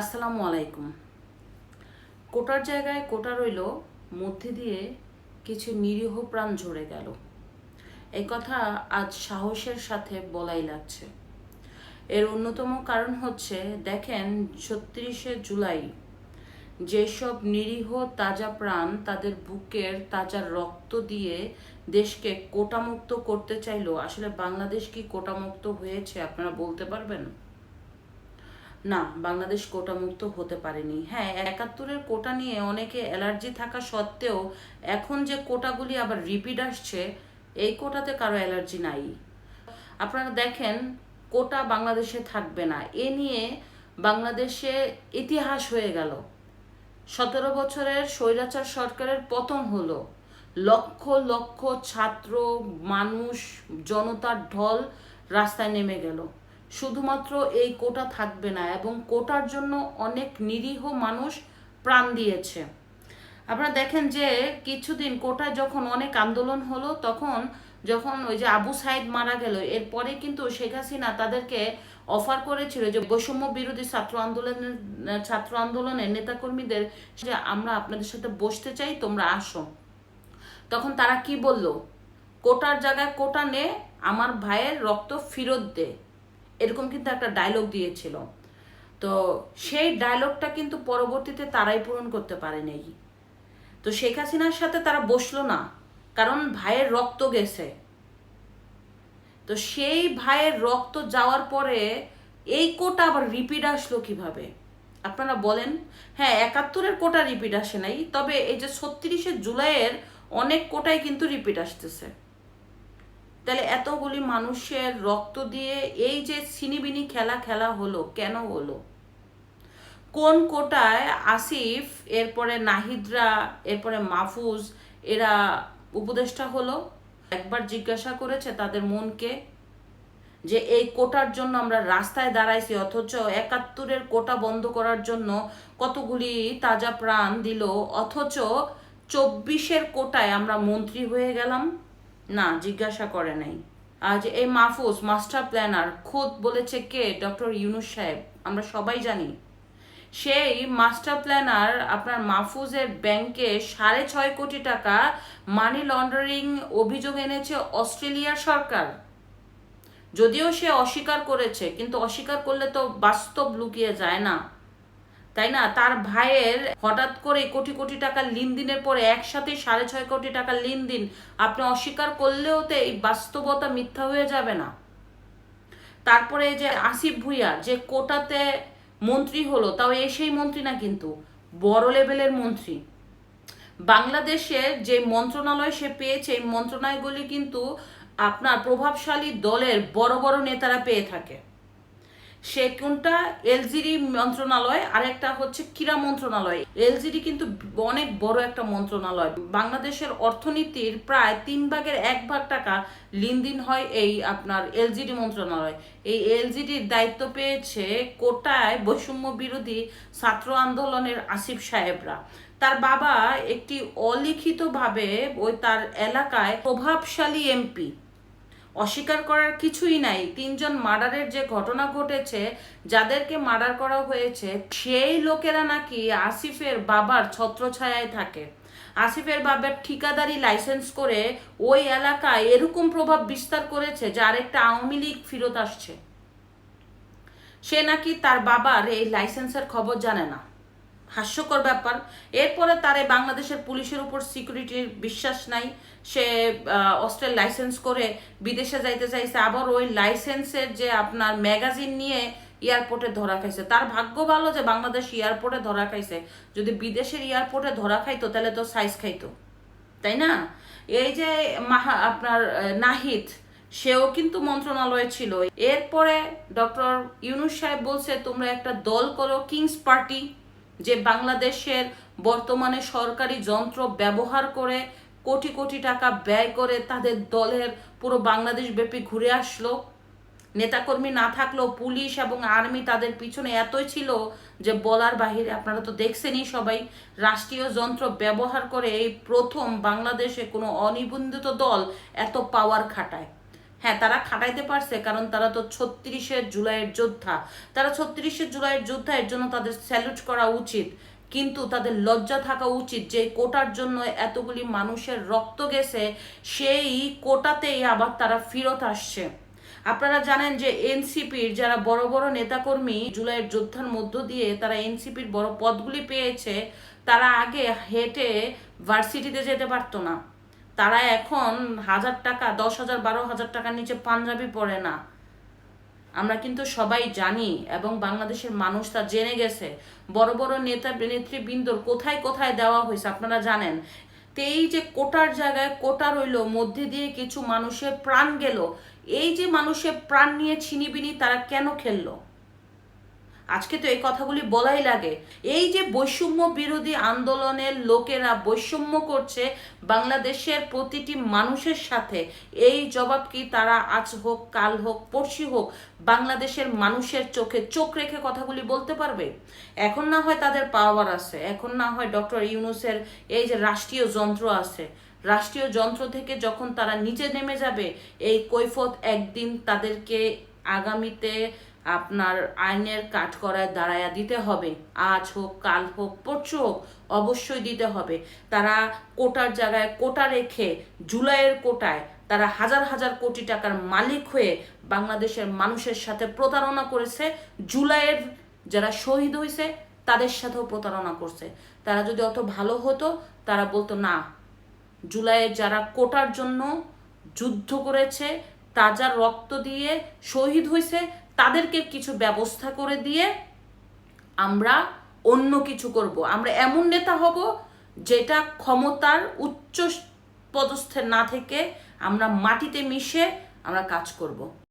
আসসালামু আলাইকুম। কোটার জায়গায় কোটা রইল, মধ্যে দিয়ে কিছু নিরীহ প্রাণ ঝরে গেল। এই কথা আজ সাহসের সাথে বলাই লাগছে। এর অন্যতম কারণ হচ্ছে, দেখেন ছত্রিশে জুলাই, যেসব নিরীহ তাজা প্রাণ তাদের বুকের তাজা রক্ত দিয়ে দেশকে কোটামুক্ত করতে চাইলো, আসলে বাংলাদেশ কি কোটামুক্ত হয়েছে আপনারা বলতে পারবেন? না, বাংলাদেশ কোটামুক্ত হতে পারেনি। হ্যাঁ একাত্তরের কোটা নিয়ে অনেকে অ্যালার্জি থাকা সত্ত্বেও এখন যে কোটাগুলি আবার রিপিট আসছে, এই কোটাতে কারও অ্যালার্জি নাই। আপনারা দেখেন, কোটা বাংলাদেশে থাকবে না। এ নিয়ে বাংলাদেশে ইতিহাস হয়ে গেল। সতেরো বছরের স্বৈরাচার সরকারের পতন হলো। লক্ষ লক্ষ ছাত্র, মানুষ, জনতার ঢল রাস্তায় নেমে গেল। শুধুমাত্র এই কোটা থাকবে না এবং কোটার জন্য অনেক নিরীহ মানুষ প্রাণ দিয়েছে। আপনারা দেখেন যে কিছুদিন কোটায় যখন অনেক আন্দোলন হলো, তখন যখন ওই যে আবু সাইদ মারা গেল, এরপরে কিন্তু শেখ হাসিনা তাদেরকে অফার করেছিল যে বৈষম্য বিরোধী ছাত্র আন্দোলনের ছাত্র আন্দোলনের নেতাকর্মীদের যে আমরা আপনাদের সাথে বসতে চাই, তোমরা আসো। তখন তারা কি বলল? কোটার জায়গায় কোটা নে, আমার ভাইয়ের রক্ত ফেরত দে। এরকম কিন্তু একটা ডায়লগ দিয়েছিল। তো সেই ডায়লগটা কিন্তু পরবর্তীতে তারাই পূরণ করতে পারেনি। তো শেখ হাসিনার সাথে তারা বসল না, কারণ ভাইয়ের রক্ত গেছে। তো সেই ভাইয়ের রক্ত যাওয়ার পরে এই কোটা আবার রিপিট আসলো কীভাবে? আপনারা বলেন। হ্যাঁ একাত্তরের কোটা রিপিট আসে নাই, তবে এই যে ছত্রিশে জুলাইয়ের অনেক কোটাই কিন্তু রিপিট আসতেছে। তাহলে এতগুলি মানুষের রক্ত দিয়ে এই যে সিনিবিনি খেলা খেলা হলো, কেন হলো? কোন কোটায় আসিফ, এরপরে নাহিদরা, এরপরে মাহফুজ, এরা উপদেষ্টা হলো? একবার জিজ্ঞাসা করেছে তাদের মনকে যে এই কোটার জন্য আমরা রাস্তায় দাঁড়াইছি, অথচ একাত্তরের কোটা বন্ধ করার জন্য কতগুলি তাজা প্রাণ দিল, অথচ চব্বিশের কোটায় আমরা মন্ত্রী হয়ে গেলাম। না, জিজ্ঞাসা করে নাই। আজ এই মাহফুজ, মাস্টার প্ল্যানার, খোদ বলেছে কে? ডক্টর ইউনুস সাহেব। আমরা সবাই জানি। সেই মাস্টার প্ল্যানার আপনার মাহফুজের ব্যাংকে সাড়ে ছয় কোটি টাকা মানি লন্ডারিং অভিযোগ এনেছে অস্ট্রেলিয়ার সরকার। যদিও সে অস্বীকার করেছে, কিন্তু অস্বীকার করলে তো বাস্তব লুকিয়ে যায় না। তাই না? তার ভাইয়ের হঠাৎ করে কোটি কোটি টাকা লেনদেনের পরে একসাথে সাড়ে ছয় কোটি টাকা লেনদেন আপনি অস্বীকার করলেও তো এই বাস্তবতা মিথ্যা হয়ে যাবে না। তারপরে যে আসিফ ভুইয়া, যে কোটাতে মন্ত্রী হলো, তাও এই সেই মন্ত্রী না কিন্তু, বড় লেভেলের মন্ত্রী। বাংলাদেশের যে মন্ত্রণালয় সে পেয়েছে, এই মন্ত্রণালয়গুলি কিন্তু আপনার প্রভাবশালী দলের বড় বড় নেতারা পেয়ে থাকে। সে কোনটা? এলজিডি মন্ত্রণালয় আর একটা হচ্ছে ক্রীড়া মন্ত্রণালয়। এলজিডি কিন্তু অনেক বড় একটা মন্ত্রণালয়। বাংলাদেশের অর্থনীতির প্রায় তিন ভাগের এক ভাগ টাকা লেনদেন হয় এই আপনার এলজিডি মন্ত্রণালয়। এই এলজিডির দায়িত্ব পেয়েছে কোটায় বৈষম্য বিরোধী ছাত্র আন্দোলনের আসিফ সাহেবরা। তার বাবা একটি অলিখিতভাবে ওই তার এলাকায় প্রভাবশালী এমপি। অস্বীকার করার কিছুই নাই। তিনজন মার্ডারের যে ঘটনা ঘটেছে, যাদেরকে মার্ডার করা হয়েছে, সেই লোকেরা নাকি আসিফের বাবার ছত্রছায়ায় থাকে। আসিফের বাবার ঠিকাদারি লাইসেন্স করে ওই এলাকায় এরকম প্রভাব বিস্তার করেছে যে আরেকটা আওয়ামী লীগ ফেরত আসছে। সে নাকি তার বাবার এই লাইসেন্সের খবর জানে না। হাস্যকর ব্যাপার। এরপরে তার বাংলাদেশের পুলিশের উপর সিকিউরিটির বিশ্বাস নাই। সে অস্ট্রেল লাইসেন্স করে বিদেশে যাইতে চাইছে। আবার ওই লাইসেন্সের যে আপনার ম্যাগাজিন নিয়ে এয়ারপোর্টে ধরা খাইছে। তার ভাগ্য ভালো যে বাংলাদেশ এয়ারপোর্টে ধরা খাইছে। যদি বিদেশের এয়ারপোর্টে ধরা খাইতো, তাহলে তো সাইজ খাইতো। তাই না? এই যে মাহা, আপনার নাহিদ, সেও কিন্তু মন্ত্রণালয়ে ছিল। এরপরে ডক্টর ইউনুস সাহেব বলছে, তোমরা একটা দল করো কিংস পার্টি যে বাংলাদেশের বর্তমানে সরকারি যন্ত্র ব্যবহার করে কোটি কোটি টাকা ব্যয় করে তাদের দলের পুরো বাংলাদেশ ব্যাপী ঘুরে আসলো। নেতাকর্মী না থাকলেও পুলিশ এবং আর্মি তাদের পিছনে এতই ছিল যে বলার বাহিরে আপনারা তো দেখছেনই সবাই, রাষ্ট্রীয় যন্ত্র ব্যবহার করে এই প্রথম বাংলাদেশে কোনো অনিবন্ধিত দল এত পাওয়ার খাটায়। হ্যাঁ তারা খাটাইতে পারছে, কারণ তারা তো ছত্রিশে জুলাইয়ের যোদ্ধা। তারা ছত্রিশে জুলাইয়ের যোদ্ধা, এর জন্য তাদের স্যালুট করা উচিত। কিন্তু তাদের লজ্জা থাকা উচিত যে কোটার জন্য এতগুলি মানুষের রক্ত গেছে, সেই কোটাতেই আবার তারা ফেরত আসছে। আপনারা জানেন যে এনসিপির যারা বড় বড় নেতাকর্মী জুলাইয়ের যোদ্ধার মধ্য দিয়ে তারা এনসিপির বড় পদগুলি পেয়েছে, তারা আগে হেঁটে ভার্সিটিতে যেতে পারতো না। তারা এখন হাজার টাকা, দশ হাজার, বারো হাজার টাকার নিচে পাঞ্জাবি পরে না। আমরা কিন্তু সবাই জানি এবং বাংলাদেশের মানুষ তা জেনে গেছে। বড় বড় নেতা, নেতৃবৃন্দর কোথায় কোথায় দেওয়া হয়েছে আপনারা জানেন? তো এই যে কোটার জায়গায় কোটা রইল, মধ্যে দিয়ে কিছু মানুষের প্রাণ গেল, এই যে মানুষের প্রাণ নিয়ে ছিনিবিনি তারা কেন খেললো? আজকে তো এই কথাগুলি বলাই লাগে। এই যে বৈষম্য বিরোধী আন্দোলনের লোকেরা বৈষম্য করছে বাংলাদেশের প্রতিটি মানুষের সাথে, এই জবাব কি তারা আজ হোক, কাল হোক, পরশু হোক, বাংলাদেশের মানুষের চোখে চোখ রেখে কথাগুলি বলতে পারবে? এখন না হয় তাদের পাওয়ার আছে, এখন না হয় ডক্টর ইউনুসের এই যে রাষ্ট্রীয় যন্ত্র আছে। রাষ্ট্রীয় যন্ত্র থেকে যখন তারা নিচে নেমে যাবে, এই কৈফত একদিন তাদেরকে আগামীতে আপনার আইনের কাঠকড়ায় দাঁড়ায়া দিতে হবে। আজ হোক, কাল হোক, পরশু হোক, অবশ্যই দিতে হবে। তারা কোটার জায়গায় কোটা রেখে জুলাইয়ের কোটায় তারা হাজার হাজার কোটি টাকার মালিক হয়ে বাংলাদেশের মানুষের সাথে প্রতারণা করেছে। জুলাইয়ের যারা শহীদ হয়েছে তাদের সাথেও প্রতারণা করছে। তারা যদি অত ভালো হতো, তারা বলতো, না জুলাইয়ের যারা কোটার জন্য যুদ্ধ করেছে, তাজা রক্ত দিয়ে শহীদ হয়েছে তাদেরকে কিছু ব্যবস্থা করে দিয়ে আমরা অন্য কিছু করব। আমরা এমন নেতা হব যেটা ক্ষমতার উচ্চ পদস্থে না থেকে আমরা মাটিতে মিশে আমরা কাজ করব।